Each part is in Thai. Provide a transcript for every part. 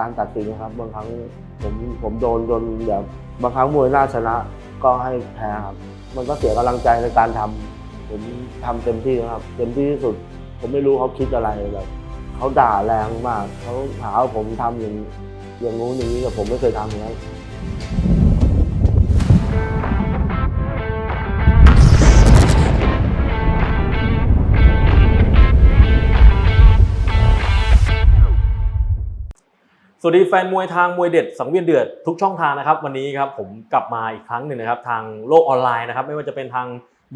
การตัดสินนะครับ บางครั้งผมผมโดนจนแบบบางครั้งมวยน่าชนะก็ให้แพ้ครับ มันก็เสียกำลังใจในการทำผมทำเต็มที่นะครับ เต็มที่ที่สุด ผมไม่รู้เขาคิดอะไรแบบเขาด่าแรงมากเขาหาว่าผมทำอย่างอย่างงู้นอย่างนี้แต่ผมไม่เคยทำอย่างนั้น สวัสดีแฟนมวยทางมวยเด็ดสังเวียนเดือดทุกช่องทางนะครับ วันนี้ครับผมกลับมาอีกครั้งหนึ่งนะครับทางโลกออนไลน์นะครับไม่ว่าจะเป็นทาง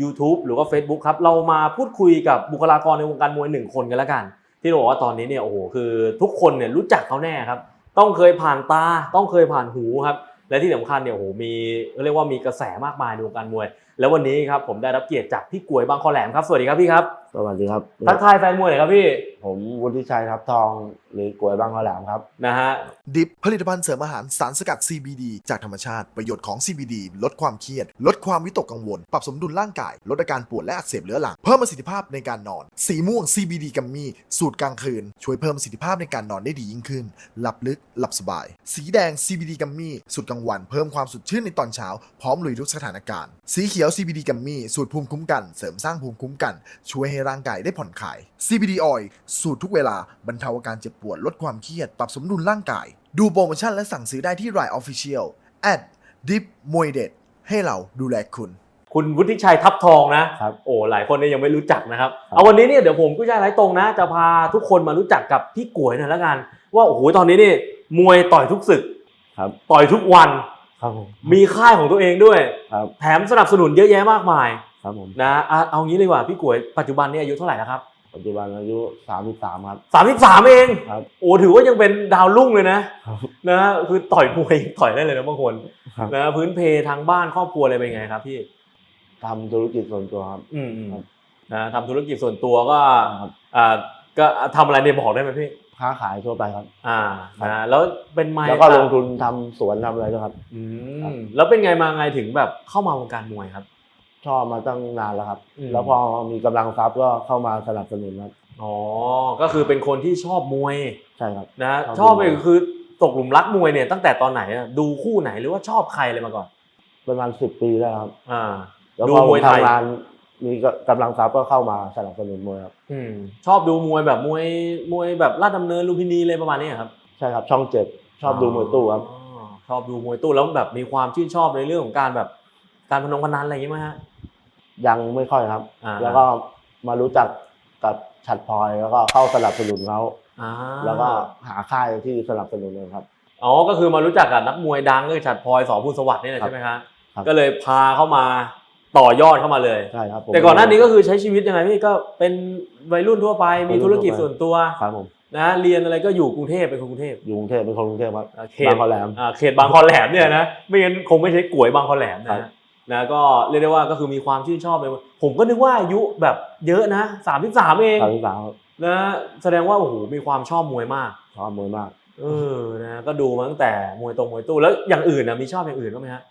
YouTube หรือว่า Facebook ครับเรามาพูดคุยกับบุคลากรในวงการมวยหนึ่งคนกันแล้วกัน ที่เราบอกว่าตอนนี้เนี่ยโอ้โหคือทุกคนเนี่ยรู้จักเขาแน่ครับต้องเคยผ่านตาต้องเคยผ่านหูครับและที่สำคัญเนี่ยโอ้โหมีเรียกว่ามีกระแสมากมายในวงการมวย แล้ววันนี้ครับผมได้รับเกียรติจากพี่กวยบางคอแหลมครับสวัสดีครับพี่ครับสวัสดีครับทักทายแฟนมวยหน่อยครับพี่ ผมวุฒิชัยทับทอง หรือกวยบางข้าวหลามครับ นะฮะ ดิฟผลิตภัณฑ์เสริมอาหารสารสกัด CBD จากธรรมชาติประโยชน์ของ CBD ลดความเครียด ลดความวิตกกังวล ปรับสมดุลร่างกาย ลดอาการปวดและอักเสบเรื้อรังเพิ่มประสิทธิภาพในการนอน สีม่วง CBD กัมมี่สูตรกลางคืน ช่วยเพิ่มประสิทธิภาพในการนอนได้ดียิ่งขึ้น หลับลึกหลับสบาย สีแดง CBD กัมมี่สูตรกลางวัน เพิ่มความสดชื่นในตอนเช้าพร้อมลุยทุกสถานการณ์ สีเขียว CBD กัมมี่สูตรภูมิคุ้มกัน เสริมสร้างภูมิคุ้มกัน ช่วยให้ร่างกายได้ผ่อนคลาย CBD Oil สูตรทุกเวลา บรรเทาอาการเจ็บปวด ลดความเครียด ปรับสมดุลร่างกาย ดูโปรโมชั่นและสั่งซื้อได้ที่ Line Official at dip มวยเด็ดให้เราดูแลคุณ คุณวุฒิชัยทับทองนะครับโอ้หลายคนเนี่ยยังไม่รู้จักนะครับ เอาวันนี้เนี่ยเดี๋ยวผมกุ้ยช่ายไร้ตรงนะ จะพาทุกคนมารู้จักกับพี่กวยหน่อยละกัน ว่าโอ้โหตอนนี้นี่มวยต่อยทุกศึกครับต่อยทุกวันครับผมมีค่ายของตัวเองด้วยครับแถมสนับสนุนเยอะแยะมากมายครับผมนะอะเอางี้เลยดีกว่าพี่กวยปัจจุบันนี้อายุเท่าไหร่แล้วครับ ปัจจุบันอายุ33ครับ สามสิบสามเอง ครับ โอ้ถือว่ายังเป็นดาวรุ่งเลยนะ ครับ นะคือต่อยมวยต่อยได้เลยนะบางคน ครับนะพื้นเพทางบ้านครอบครัวอะไรเป็นไงครับพี่ ทำธุรกิจส่วนตัวครับ อืมอืมครับ นะทำธุรกิจส่วนตัวก็ครับอ่าก็ทำอะไรเนี่ยบอกได้ไหมพี่ ค้าขายทั่วไปครับ อ่านะแล้วเป็นไมแล้วก็ลงทุนทำสวนทำอะไรด้วยครับ อืครัมบแล้วเป็นไงมาไงถึงแบบเข้ามาวงการมวยครับ ชอบมาตั้งนานแล้วครับ อืม แล้วพอมีกำลังทรัพย์ก็เข้ามาสนับสนุนครับอ๋อ ก็คือเป็นคนที่ชอบมวยใช่ครับ นะชอบชอบไปมวยคือตกหลุมรักมวยเนี่ยตั้งแต่ตอนไหนอะดูคู่ไหนหรือว่าชอบใครเลยมาก่อน ประมาณสิบปีแล้วครับ อ่า แล้วดูพอผมวยไทย ทำงานมีกำลังทรัพย์ก็เข้ามาสนับสนุนมวยครับอืม ชอบดูมวยแบบมวยมวยแบบลาดดำเนินลุมพินีเลยประมาณนี้ครับใช่ครับช่องเจ็ดชอบดูมวยตู้ครับ อ๋อชอบดูมวยตู้แล้วแบบมีความชื่นชอบในเรื่องของการแบบการพนงพนันอะไรอย่างงี้ไหมฮะ ยังไม่ค่อยครับ อ่า แล้วก็มารู้จักกับฉัดพลอยแล้วก็เข้าสนับสนุนเขาอ่าแล้วก็หาค่ายที่สนับสนุนเลยครับ อ๋อก็คือมารู้จักกับนักมวยดังก็คือฉัดพลอยสอภูลสวัสดิ์นี่แหละครับใช่ไหมครับครับ ก็เลยพาเข้ามาต่อยอดเข้ามาเลย ใช่ครับผม แต่ก่อนหน้านี้ก็คือใช้ชีวิตยังไงพี่ก็เป็นวัยรุ่นทั่วไปมีธุรกิจส่วนตัวครับผมนะเรียนอะไรก็อยู่กรุงเทพเป็นคนกรุงเทพอยู่กรุงเทพเป็นคนกรุงเทพครับอ่าเขบาตงขอแหลมอ่าเขตบางคอแหลมเนี่ยนะไม่งั้นคงไม่ใช่กลวยบางคอแหลมครันะบ นะก็เรียกได้ว่าก็คือมีความชื่นชอบเลยผมก็นึกว่าอายุแบบเยอะนะสามสิบสามเองสามสิบสามครับนะแสดงว่าโอ้โหมีความชอบมวยมากชอบมวยมากเออนะก็ดูมาตั้งแต่มวยตรงมวยตู้แล้วอย่างอื่นนะมีชอบอย่างอื่นบ้างไหมฮะ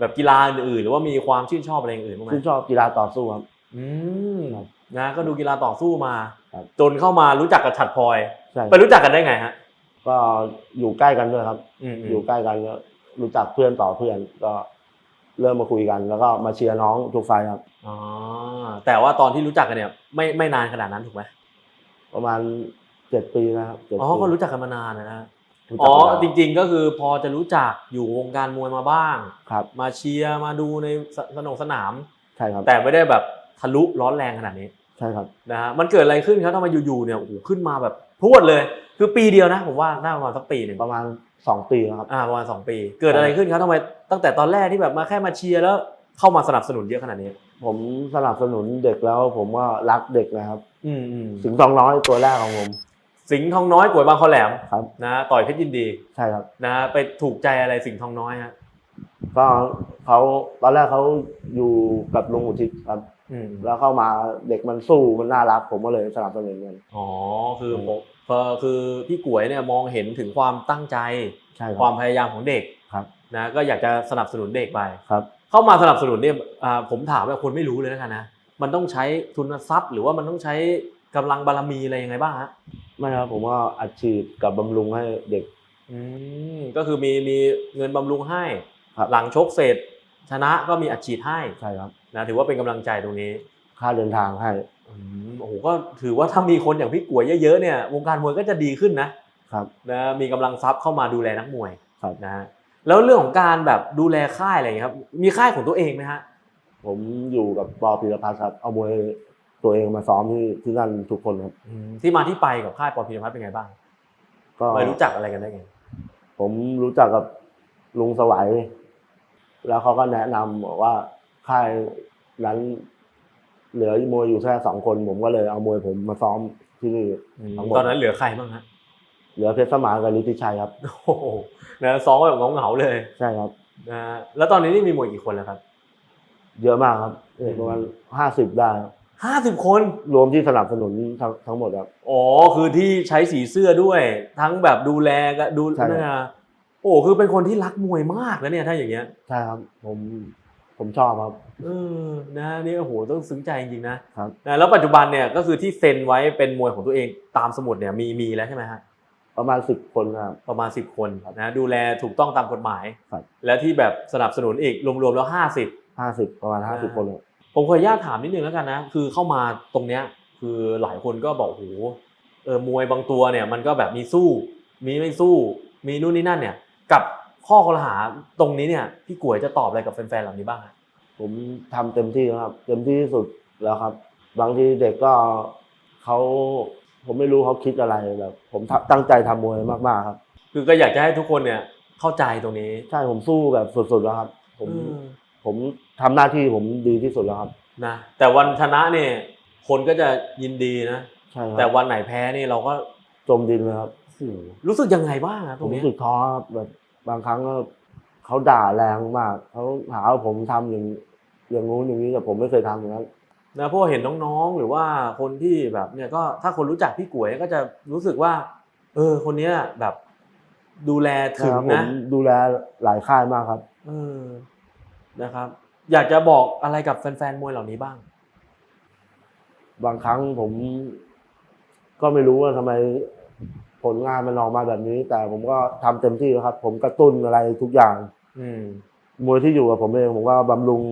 แบบกีฬาอื่นๆหรือว่ามีความชื่นชอบอะไรอย่างอื่นบ้างไหมชื่นชอบกีฬาต่อสู้ครับอืมครับนะก็ดูกีฬาต่อสู้มาครับจนเข้ามารู้จักกับฉัดพลอยใช่ไปรู้จักกันได้ไงฮะก็อยู่ใกล้กันด้วยครับอืมๆอยู่ใกล้กันก็รู้จักเพื่อนต่อเพื่อนก็ เริ่มมาคุยกัน แล้วก็มาเชียร์น้องทุกไฟล์ครับ อ๋อแต่ว่าตอนที่รู้จักกันเนี่ยไม่ไม่นานขนาดนั้นถูกไหมประมาณเจ็ดปีนะครับเจ็ดอ๋อปีก็รู้จักกันมานานนะฮะรู้อ๋จัอกกันแล้วจริง ๆ ก็คือพอจะรู้จักอยู่วงการมวยมาบ้าง ครับ มาเชียร์มาดูในสสนามสนาม ใช่ครับแต่ไม่ได้แบบทะลุร้อนแรงขนาดนี้ใช่ครับ นะฮะมันเกิดอะไรขึ้นครับทำไมอยู่ๆเนี่ยโอ้โหขึ้นมาแบบ พรวดเลย คือปีเดียวนะ ผมว่าน่าประมาณสักปีหนึ่งประมาณสองปีแล้วครับ อ่าประมาณสองปี เกิดอะไรขึ้นครับทำไมตั้งแต่ตอนแรกที่แบบมาแค่มาเชียร์แล้วเข้ามาสนับสนุนเยอะขนาดนี้ ผมสนับสนุนเด็กแล้วผมก็รักเด็กนะครับ อืมอืมสิงห์ทองน้อยตัวแรกของผม สิงห์ทองน้อยกวยบางคอแหลมครับ นะต่อยเพชรยินดีใช่ครับ นะไปถูกใจอะไรสิงห์ทองน้อยฮะก็เขาตอนแรกเขาอยู่กับลุงอุทิศครับอืม แล้วเข้ามาเด็กมันสู้มันน่ารักผมก็เลยสนับสนุนมันอ๋อคืออืมผมพอคือพี่กวยเนี่ยมองเห็นถึงความตั้งใจใช่คควารับมพยายามของเด็กครับนะก็อยากจะสนับสนุนเด็กไปครับ เข้ามาสนับสนุนเนี่ยอ่าผมถามแบบคนไม่รู้เลยนะกันนะมันต้องใช้ทุนทรัพย์หรือว่ามันต้องใช้กำลังบารมีอะไรยังไงบ้างฮะไม่ครับผมว่าอัดฉีดกับบำรุงให้เด็กอืมก็คือมีมีเงินบำรุงให้ครับหลังชกเสร็จ ชนะก็มีอัดฉีดให้ใช่ครับนะถือว่าเป็นกำลังใจตรงนี้ค่าเดินทางให้อืมโอ้โหก็ถือว่าถ้ามีคนอย่างพี่กวยเยอะๆเนี่ยวงการมวยก็จะดีขึ้นนะครับ นะมีกำลังทรัพย์เข้ามาดูแลนักมวยครับ นะฮะแล้วเรื่องของการแบบดูแลค่ายอะไรอย่างเงี้ยครับ มีค่ายของตัวเองไหมฮะผมอยู่กับปอพีรพัฒน์ครับ เอามวยตัวเองมาซ้อมที่ที่นั่นทุกคนครับ อืมที่มาที่ไปกับค่ายปอพีรพัฒน์เป็นไงบ้างก็ไปรู้จักอะไรกันได้ไงผมรู้จักกับลุงสวัย แล้วเขาก็แนะนำบอกว่าค่ายนั้นเหลือมวยอยู่แค่สองคนผมก็เลยเอามวยผมมาซ้อมที่นี่อืมทั้งหมดตอนนั้นเหลือใครบ้างฮะเหลือเพชรสมานกับนิติชัยครับโอ้โหนะซ้อมแบบเหงาๆเลยใช่ครับนะฮะแล้วตอนนี้นี่มีมวยกี่คนแล้วครับ เยอะมากครับเอ่อประมาณห้าสิบได้ครับห้าสิบคนรวมที่สนับสนุนทั้งทั้งหมดครับอ๋อคือที่ใช้สีเสื้อด้วย ทั้งแบบดูแลก็ดูใช่ครับนะโอ้คือเป็นคนที่รักมวยมากนะเนี่ยถ้าอย่างเงี้ยใช่ครับผมผมชอบครับเออนะนี่โอ้โหต้องซึ้งใจจริงๆนะครับนะแล้วปัจจุบันเนี่ยก็คือที่เซ็นไว้เป็นมวยของตัวเองตามสมุดเนี่ยมีมีแล้วใช่ไหมฮะประมาณสิบคนครับประมาณ10คนนะดูแลถูกต้องตามกฎหมาย ครับและที่แบบสนับสนุนอีกรวมๆแล้ว50ห้าสิบประมาณห้าสิบคนครับผมขออนุญาตถามนิดนึงแล้วกันนะคือเข้ามาตรงเนี้ยคือหลายคนก็บอกโอ้โหเออมวยบางตัวเนี่ยมันก็แบบมีสู้ มีไม่สู้ มีนู่นนี่นั่นเนี่ย กับข้อคอรหาตรงนี้เนี่ยพี่กวยจะตอบอะไรกับแฟนๆเหล่านี้บ้างฮะผมทำเต็มที่แล้วครับ เต็มที่ที่สุดแล้วครับ บางทีเด็กก็เขาผมไม่รู้เขาคิดอะไรแบบ ผมทำตั้งใจทำมวยมากๆครับ คือก็อยากจะให้ทุกคนเนี่ยเข้าใจตรงนี้ใช่ผมสู้แบบสุดๆแล้วครับ ผมอืมผมทำหน้าที่ผมดีที่สุดแล้วครับ นะแต่วันชนะเนี่ยคนก็จะยินดีนะ ใช่คแต่รับวันไหนแพ้นี่เราก็จมดินเลยครับโอ้โหรู้สึกยังไงบ้างอะตผรมงนี้รู้สึกท้อครับแบบ บางครั้งก็เขาด่าแรงมากเขาหาว่าผมทำอย่างอย่างงู้นอย่างนี้แต่ผมไม่เคยทำอย่างนั้น นะเพราะว่าเห็นน้องๆ หรือว่าคนที่แบบเนี่ยก็ถ้าคนรู้จักพี่กวยก็จะรู้สึกว่า เออ คนเนี้ยแบบดูแลถึงนะครับผมนะดูแลหลายค่ายมากครับ เออนะครับ อยากจะบอกอะไรกับแฟนๆมวยเหล่านี้บ้าง บางครั้งผม ก็ไม่รู้ว่าทำไม ผลงานมันออกมาแบบนี้ แต่ผมก็ทำเต็มที่แล้วครับ ผมกระตุ้นอะไรทุกอย่าง อืมมวยที่อยู่กับผมเองผมก็บำรุง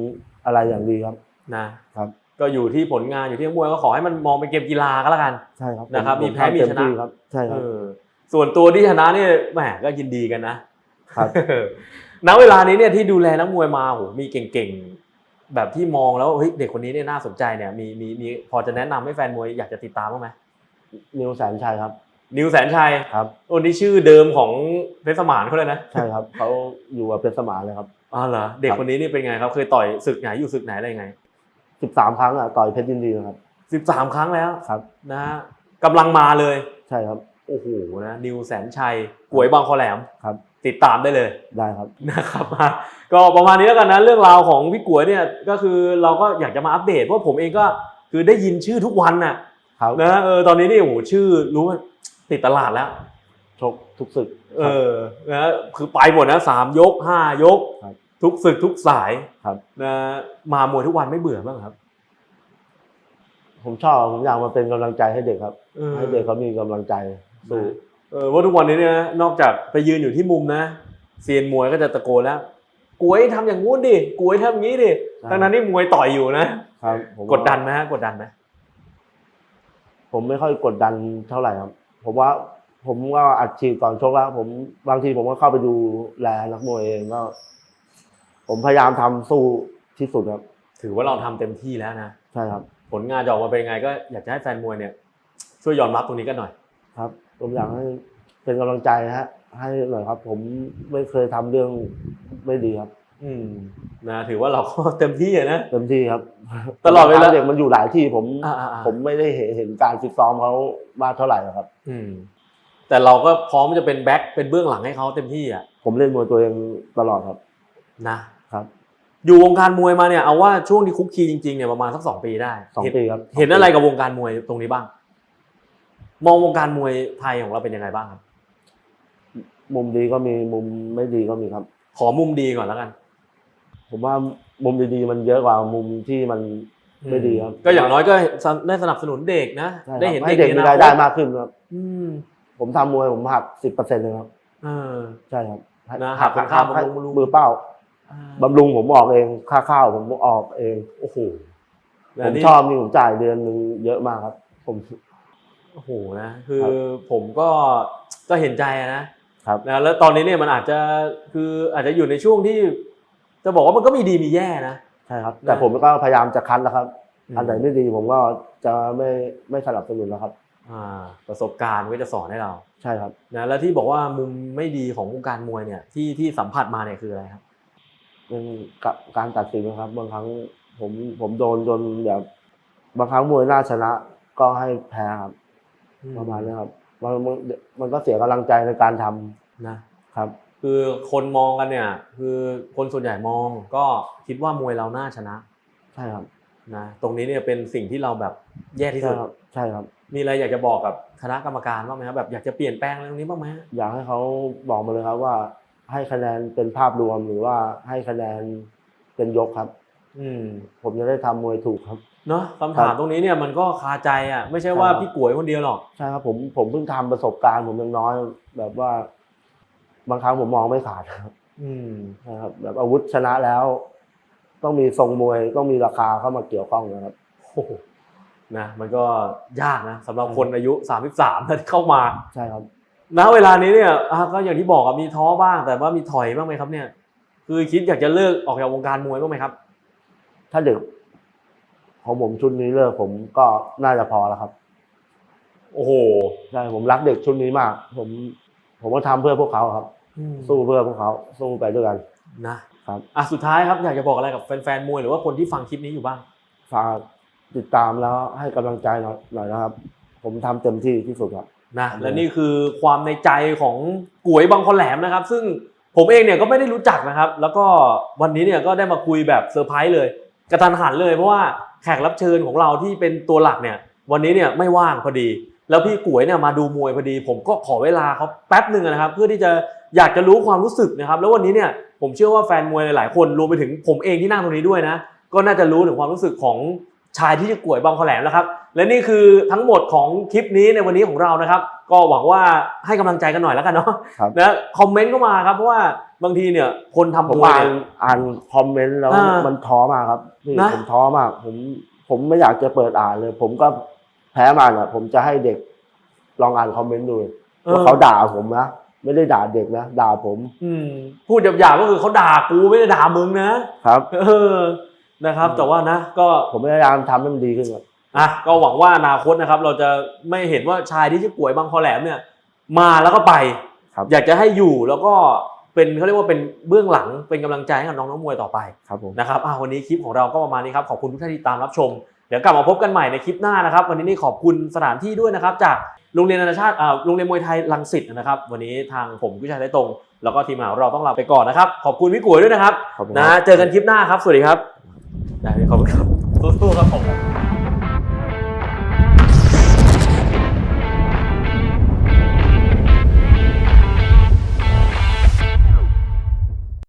อะไรอย่างดีครับ นะครับ ก็อยู่ที่ผลงานอยู่ที่นักมวยก็ขอให้มันมองเป็นเกมกีฬาก็แล้วกันใช่ครับนะครับผมีแพ้ทำมีเต็ชนะที่ครับ ใช่คเอรับอส่วนตัวที่ชนะนี่แหมก็ยินดีกันนะครับณเวลานี้เนี่ยที่ดูแลนักมวยมาโหมีเก่งๆแบบที่มองแล้วเฮ้ยเด็กคนนี้เนี่ยน่าสนใจเนี่ยมีมีมีพอจะแนะนำให้แฟนมวยอยากจะติดตามบ้างไหมนิวแสนชัยครับ นิวแสนชัยครับโอ้นี่ชื่อเดิมของเพชรสมานเขาเลยนะใช่ครับเขาอยู่กับเพชรสมานเลยครับอ๋อเหรอเด็กคนนี้นี่เป็นไงครับ เคยต่อยศึกไหนอยู่ศึกไหนอะไรยังไงสิบสามครั้งอะต่อยเพชรยินดีนะครับสิบสามครั้งแล้วครับนะฮะกำลังมาเลยใช่ครับโอ้โหนะนิวแสนชัยกวยบางคอแหลมครับ ติดตามได้เลยได้ครับนะครับมาก็ประมาณนี้แล้วกันนะเรื่องราวของพี่กวยเนี่ยก็คือเราก็อยากจะมาอัปเดตเพราะผมเองก็คือได้ยินชื่อทุกวันน่ะครับนะเออตอนนี้นี่โอ้โหชื่อรู้ว่า ติดตลาดแล้วชกทุกศึก เออนะคือไปหมดนะสามยกห้ายกครับทุกศึกทุกสายครับนะมามวยทุกวันไม่เบื่อบ้างครับ ผมชอบผมอยากมาเป็นกำลังใจให้เด็กครับออให้เด็กเขามีกำลังใจสู้เออว่าทุกวันนี้เนี่ยนะนอกจากไปยืนอยู่ที่มุมนะเซียนมวยก็จะตะโกนแล้วกวยทำอย่างงู้นดิกวยทำอย่างนี้ดิทั้งนั้นที่มวยต่อยอยู่นะครับผมกดดันไหมฮะกดดันไหมผมไม่ค่อยกดดันเท่าไหร่ครับ ผมว่าผมก็อัดฉีดก่อนชกแล้ว ผมบางทีผมก็เข้าไปดูแลนักมวยเองก็ ผมพยายามทำสู้ที่สุดครับ ถือว่าเราทำเต็มที่แล้วนะใช่ครับ ผลงานจะออกมาเป็นยังไง ก็อยากจะให้แฟนมวยเนี่ย ช่วยยอมรับตรงนี้กันหน่อย ครับผมอยากให้เป็นกำลังใจฮะให้หน่อยครับ ผมไม่เคยทำเรื่องไม่ดีครับ อืมนะถือว่าเราก็เต็มที่อะนะ เต็มที่ครับตลอดเวลาเด็กมันอยู่หลายที่ผม อ่าๆๆ ผมไม่ได้เห็นเห็นการฟิตซ้อมเขามากเท่าไหร่หรอกครับ อืม แต่เราก็พร้อมจะเป็นแบ็คเป็นเบื้องหลังให้เขาเต็มที่อะผมเล่นมวยตัวเองตลอดครับ นะครับ อยู่วงการมวยมาเนี่ยเอาว่าช่วงที่คุกคีจริงๆเนี่ยประมาณสักสองปีได้สองเห็นปีครับเห็นอะไรกับวงการมวยตรงนี้บ้าง มองวงการมวยไทยของเราเป็นยังไงบ้างครับมุมดีก็มีมุมไม่ดีก็มีครับ ขอมุมดีก่อนแล้วกัน ผมว่ามุมดีๆมันเยอะกว่ามุมที่มันไม่ดีครับ ก็อย่างน้อยก็ได้สนับสนุนเด็กนะใช่ครับได้เห็นให้เด็กมีในอรายคตได้มากขึ้นครับอืมผมทำมวยผมหักสิบเปอร์เซ็นต์เลยครับเออใช่ครับนะหักเป็นค่าบำรุงบำรุงมือเป้าบำรุงผมออกเองค่าข้าวผมออกเองโอ้โหผแล้วมนี่ชอบนี่ผมจ่ายเดือนหนึ่งเยอะมากครับ ผมโอ้โหนะคือครับผมก็ก็เห็นใจอะนะครับนะแล้วตอนนี้เนี่ยมันอาจจะคืออาจจะอยู่ในช่วงที่ จะบอกว่ามันก็มีดีมีแย่นะ ใช่ครับ แต่ผมก็พยายามจะคัดแล้วครับอืมอันไหนไม่ดีผมก็จะไม่ไม่สนับสนุนแล้วครับ อ่า ประสบการณ์ก็จะสอนให้เรา ใช่ครับนะแล้วที่บอกว่ามุมไม่ดีของวงการมวยเนี่ยที่ที่สัมผัสมาเนี่ยคืออะไรครับเป็นกับการตัดสินนะครับ บางครั้งผมผมโดนจนแบบบางครั้งมวยน่าชนะก็ให้แพ้ครับประมาณนี้ครับมันมันมันก็เสียกำลังใจในการทำนะครับ คือคนมองกันเนี่ย คือคนส่วนใหญ่มองก็คิดว่ามวยเราน่าชนะใช่ครับนะตรงนี้เนี่ยเป็นสิ่งที่เราแบบแย่ที่ใช่สุดครับใช่ครับ มีอะไรอยากจะบอกกับคณะกรรมการบ้างไหมครับแบบอยากจะเปลี่ยนแปลงอะไรตรงนี้บ้างไหมอยากให้เขาบอกมาเลยครับว่า ให้คะแนนเป็นภาพรวมหรือว่าให้คะแนนเป็นยกครับ อืม ผมจะได้ทำมวยถูกครับเนาะคำถามตรงนี้เนี่ยมันก็คาใจอะ ไม่ใช่ว่าครับพี่กวยคนเดียวหรอกใช่ครับผมผมเพิ่งทำประสบการณ์ผมยังน้อย แบบว่า บางครั้งผมมองไม่ขาดครับอืมนะครับ แบบอาวุธชนะแล้ว ต้องมีทรงมวยต้องมีราคาเข้ามาเกี่ยวข้องนะครับโอ้โหนะมันก็ยากนะสำหรับคนอายุ 33ที่เข้ามาใช่ครับณเวลานี้เนี่ยอะก็อย่างที่บอกอะมีท้อบ้าง แต่ว่ามีถอยบ้างไหมครับ เนี่ย คือคิดอยากจะเลิกออกจากวงการมวยบ้างไหมครับ ถ้าเด็กของผมชุดนี้เลิกผมก็น่าจะพอแล้วครับ โอ้โหใช่ผมรักเด็กชุดนี้มาก ผม ผมก็ทำเพื่อพวกเขาครับ สู้เพื่อพวกเขาสู้ไปด้วยกันนะครับอะสุดท้ายครับอยากจะบอกอะไรกับแฟนๆมวยหรือว่าคนที่ฟังคลิปนี้อยู่บ้างฝากติดตามแล้วให้กำลังใจหน่อยหน่อยนะครับ ผมทำเต็มที่ที่สุดครับนะครับและนี่คือความในใจของกวยบางคนแหลมนะครับ ซึ่งผมเองเนี่ยก็ไม่ได้รู้จักนะครับ แล้วก็วันนี้เนี่ยก็ได้มาคุยแบบเซอร์ไพรส์เลย กระทันหันเลยเพราะว่าแขกรับเชิญของเราที่เป็นตัวหลักเนี่ย วันนี้เนี่ยไม่ว่างพอดี แล้วพี่กวยเนี่ยมาดูมวยพอดี ผมก็ขอเวลาเขาแป๊บหนึ่งนะครับ เพื่อที่จะ อยากจะรู้ความรู้สึกนะครับ แล้ววันนี้เนี่ยผมเชื่อว่าแฟนมวยหลายๆคนรวมไปถึงผมเองที่นั่งตรงนี้ด้วยนะ ก็น่าจะรู้ถึงความรู้สึกของชายที่ชื่อกวยบางขแหลมแล้วครับ และนี่คือทั้งหมดของคลิปนี้ในวันนี้ของเรานะครับ ก็หวังว่าให้กำลังใจกันหน่อยแล้วกันเนาะครับนะคอมเมนต์เข้ามาครับเพราะว่าบางทีเนี่ย คนทำผมมวยอ่านเนี่ยอ่านคอมเมนต์แล้วอ่ามัมันท้อมากครับพี่นะผมท้อมากผมผมไม่อยากจะเปิดอ่านเลย ผมก็แพ้มาเนี่ยผมจะให้เด็กลองอ่านคอมเมนต์ดูว่าเขาด่าผมนะ ไม่ได้ด่าเด็กนะด่าผม อืมพูดหยาบๆก็คือเขาด่ากูไม่ได้ด่ามึงนะครับ เออนะครับ แต่ว่านะก็ผมพยายามทำให้มันดีขึ้นครับ อะก็หวังว่าอนาคตนะครับ เราจะไม่เห็นว่าชายที่ชื่อกวยบางคอแหลมเนี่ย มาแล้วก็ไป ครับ อยากจะให้อยู่แล้วก็เป็นเขาเรียกว่าเป็นเบื้องหลังเป็นกำลังใจให้กับน้องน้องมวยต่อไปครับผม นะครับอะวันนี้คลิปของเราก็ประมาณนี้ครับขอบคุณทุกท่านที่ตามรับชม เดี๋ยวกลับมาพบกันใหม่ในคลิปหน้านะครับ วันนี้นี่ขอบคุณสถานที่ด้วยนะครับ จากโรงเรียนนานาชาติอ่าโรงเรียนมวยไทยลังสิตนะครับ วันนี้ทางผมกุยชัยได้ตรง แล้วก็ทีมงานของเราต้องลาไปก่อนนะครับ ขอบคุณพี่กวยด้วยนะครับขอบคุณนะครับเจอกันคลิปหน้าครับ สวัสดีครับได้ขอบคุณครับสู้ๆครับผม